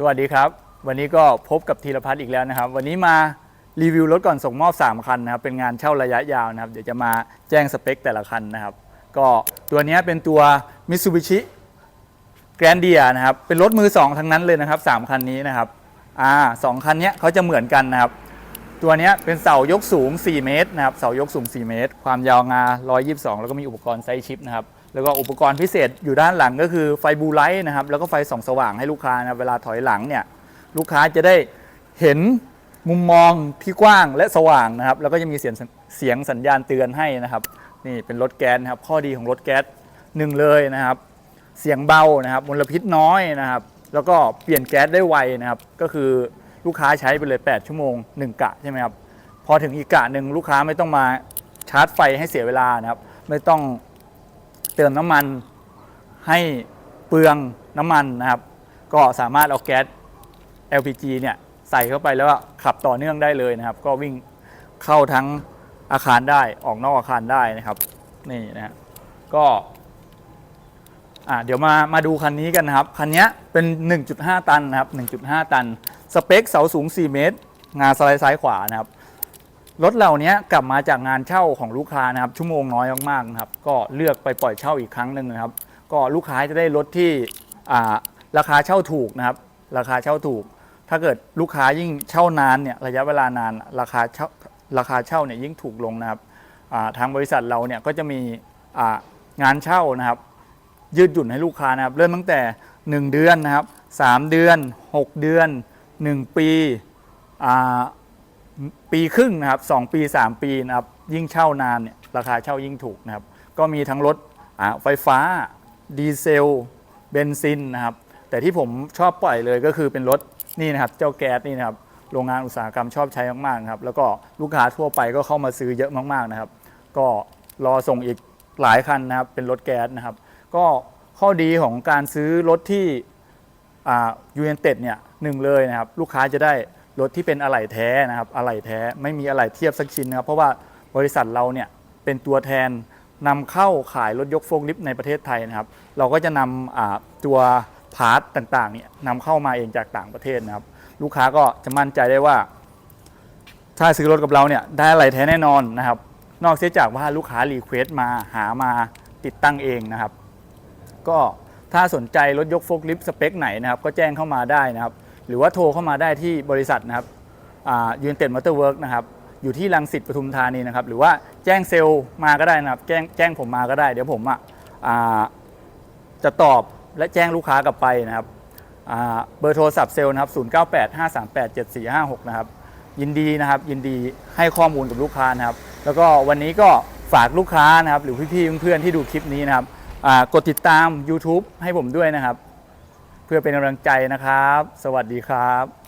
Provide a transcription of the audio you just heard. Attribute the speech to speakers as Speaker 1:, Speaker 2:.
Speaker 1: สวัสดีครับ วันนี้ก็พบกับธีรพัฒน์อีกแล้วนะครับ วันนี้มารีวิวรถก่อนส่งมอบ 3 คันนะครับ เป็นงานเช่าระยะยาวนะครับ เดี๋ยวจะมาแจ้งสเปคแต่ละคันนะครับ ก็ตัวนี้เป็นตัว Mitsubishi Grandia นะครับ เป็นรถมือ 2 ทั้งนั้นเลยนะครับ 3 คันนี้นะครับอ่าสองคันนี้เขาจะเหมือนกันนะครับ ตัวนี้เป็นเสายกสูง 4 เมตรนะครับ เสายกสูง 4 เมตร ความยาวงา 122 แล้วก็มีอุปกรณ์ไซส์ชิปนะครับ แล้วก็อุปกรณ์พิเศษอยู่ด้านหลังก็คือไฟบูไลท์นะครับ แล้วก็ไฟส่องสว่างให้ลูกค้านะเวลาถอยหลังเนี่ยลูกค้าจะได้เห็นมุมมองที่กว้างและสว่างนะครับ แล้วก็จะมีเสียงเสียงสัญญาณเตือนให้นะครับ นี่เป็นรถแก๊สนะครับ ข้อดีของรถแก๊สหนึ่งเลยนะครับ เสียงเบานะครับมลพิษน้อยนะครับ แล้วก็เปลี่ยนแก๊สได้ไวนะครับ ก็คือลูกค้าใช้ไปเลย 8 ชั่วโมง 1 กะใช่ไหมครับ พอถึงอีกกะหนึ่งลูกค้าไม่ต้องมาชาร์จไฟให้เสียเวลานะครับ ไม่ต้อง เติมน้ำมันให้เปลืองน้ำมันนะครับ ก็สามารถเอาแก๊ส LPG เนี่ยใส่เข้าไปแล้วขับต่อเนื่องได้เลยนะครับ ก็วิ่งเข้าทั้งอาคารได้ออกนอกอาคารได้นะครับ นี่นะฮะก็อ่าเดี๋ยวมามาดูคันนี้กันนะครับ คันนี้เป็น 1.5 ตันนะครับ 1.5 ตัน สเปคเสาสูง 4 เมตร งานสไลด์ซ้ายขวานะครับ รถเหล่านี้กลับมาจากงานเช่าของลูกค้านะครับ ชั่วโมงน้อยมากๆนะครับ ก็เลือกไปปล่อยเช่าอีกครั้งหนึ่งนะครับ ก็ลูกค้าจะได้รถที่ราคาเช่าถูกนะครับ ราคาเช่าถูก ถ้าเกิดลูกค้ายิ่งเช่านานเนี่ยระยะเวลานานราคาเช่าราคาเช่าเนี่ยยิ่งถูกลงนะครับทางบริษัทเราเนี่ยก็จะมีงานเช่านะครับ ยืดหยุ่นให้ลูกค้านะครับ เริ่มตั้งแต่ 1 เดือนนะครับ 3 เดือน 6 เดือน 1 ปี ปีครึ่งนะครับ2ปี 3 ปีนะครับยิ่งเช่านานเนี่ยราคาเช่ายิ่งถูกนะครับ ก็มีทั้งรถไฟฟ้า ดีเซล เบนซินนะครับ แต่ที่ผมชอบปล่อยเลยก็คือเป็นรถนี่นะครับ เจ้าแก๊สนี่นะครับโรงงานอุตสาหกรรมชอบใช้มากๆครับ แล้วก็ลูกค้าทั่วไปก็เข้ามาซื้อเยอะมากๆนะครับ ก็รอส่งอีกหลายคันนะครับ เป็นรถแก๊สนะครับ ก็ข้อดีของการซื้อรถที่ยูเอ็นเต็ดเนี่ยหนึ่งเลยนะครับ ลูกค้าจะได้ รถที่เป็นอะไหล่แท้นะครับอะไหล่แท้ไม่มีอะไหล่เทียบสักชิ้นนะครับเพราะว่าบริษัทเราเนี่ยเป็นตัวแทนนำเข้าขายรถยกโฟล์คลิฟต์ในประเทศไทยนะครับ เราก็จะนำอ่าตัวพาร์ตต่างๆเนี่ยนำเข้ามาเองจากต่างประเทศนะครับ ลูกค้าก็จะมั่นใจได้ว่า ถ้าซื้อรถกับเราเนี่ยได้อะไรแท้แน่นอนนะครับ นอกเสียจากว่าลูกค้ารีเควสต์มาหามาติดตั้งเองนะครับ ก็ถ้าสนใจรถยกโฟล์คลิฟต์สเปคไหนนะครับ ก็แจ้งเข้ามาได้นะครับ หรือว่าโทรเข้ามาได้ที่บริษัทนะครับยูนเต็ดมอเตอร์เวิร์กนะครับอยู่ที่รังสิตปทุมธานีนะครับ หรือว่าแจ้งเซลล์มาก็ได้นะครับ แจ้งแจ้งผมมาก็ได้ เดี๋ยวผมอะจะตอบและแจ้งลูกค้ากลับไปนะครับเบอร์โทรศัพท์เซลล์นะครับ 0985387456 นะครับ ยินดีนะครับ ยินดีให้ข้อมูลกับลูกค้านะครับ แล้วก็วันนี้ก็ฝากลูกค้านะครับ หรือพี่ๆเพื่อนๆที่ดูคลิปนี้นะครับกดติดตาม YouTube ให้ผมด้วยนะครับ เพื่อเป็นกำลังใจนะครับ สวัสดีครับ